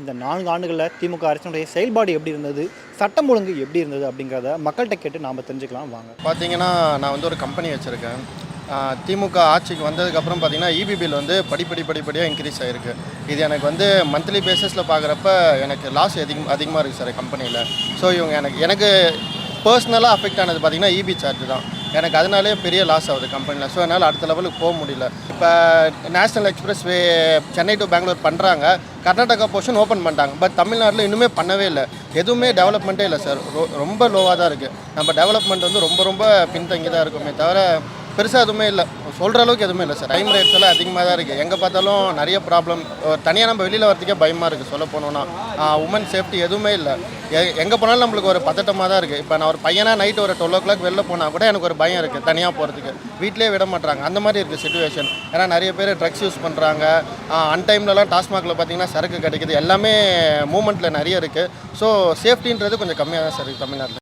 இந்த நான்கு ஆண்டுகளில் திமுக அரசினுடைய செயல்பாடு எப்படி இருந்தது? சட்டம் ஒழுங்கு எப்படி இருந்தது அப்படிங்கிறத மக்கள்கிட்ட கேட்டு நாம் தெரிஞ்சுக்கலாம். வாங்க. பார்த்தீங்கன்னா நான் வந்து ஒரு கம்பெனி வச்சுருக்கேன். திமுக ஆட்சிக்கு வந்ததுக்கப்புறம் பார்த்தீங்கன்னா இபி பில் வந்து படிப்படி படிப்படியாக இன்க்ரீஸ் ஆகிருக்கு இது எனக்கு வந்து மந்த்லி பேசிஸில் பார்க்குறப்ப எனக்கு லாஸ் அதிகம் அதிகமாக இருக்குது சார் கம்பெனியில் ஸோ இவங்க எனக்கு எனக்கு பர்சனலாக அஃபெக்ட் ஆனது பார்த்தீங்கன்னா இபி சார்ஜ் தான். எனக்கு அதனாலே பெரிய லாஸ் ஆகுது கம்பெனியில் ஸோ என்னால் அடுத்த லெவலுக்கு போக முடியல. இப்போ national expressway Chennai to Bangalore பண்ணுறாங்க கர்நாடகா போர்ஷன் ஓப்பன் பண்ணிட்டாங்க. பட் தமிழ்நாட்டில் இன்னுமே பண்ணவே இல்லை. எதுவுமே டெவலப்மெண்ட்டே இல்லை சார் ரொம்ப லோவாக தான் இருக்குது நம்ம டெவலப்மெண்ட் வந்து ரொம்ப ரொம்ப பின்தங்கி தான் இருக்குமே தவிர பெருசாக எதுவுமே இல்லை. சொல்கிற அளவுக்கு எதுவுமே இல்லை சார் டைம் ரேட்ஸ் எல்லாம் அதிகமாக தான் இருக்குது எங்கே பார்த்தாலும் நிறைய ப்ராப்ளம் தனியாக நம்ம வெளியில் வரதுக்கே பயமாக இருக்குது சொல்ல போனோன்னா உமன் சேஃப்டி எதுவுமே இல்லை. எங்கே போனாலும் நம்மளுக்கு ஒரு பதட்டமாக தான் இருக்குது இப்போ நான் ஒரு பையனாக நைட்டு ஒரு டுவெல் ஓ கிளாக் வெளில போனால் கூட எனக்கு ஒரு பயம் இருக்குது தனியாக போகிறதுக்கு வீட்டிலே விட மாட்டாங்க அந்த மாதிரி இருக்குது சுச்சுவேஷன் ஏன்னா நிறைய பேர் ட்ரக்ஸ் யூஸ் பண்ணுறாங்க அன்டைம்லலாம் டாஸ்மாகில் பார்த்தீங்கன்னா சரக்கு கிடைக்குது. எல்லாமே மூமெண்ட்டில் நிறைய இருக்குது ஸோ சேஃப்டின்றது கொஞ்சம் கம்மியாக தான் சார் இருக்குது தமிழ்நாட்டில்.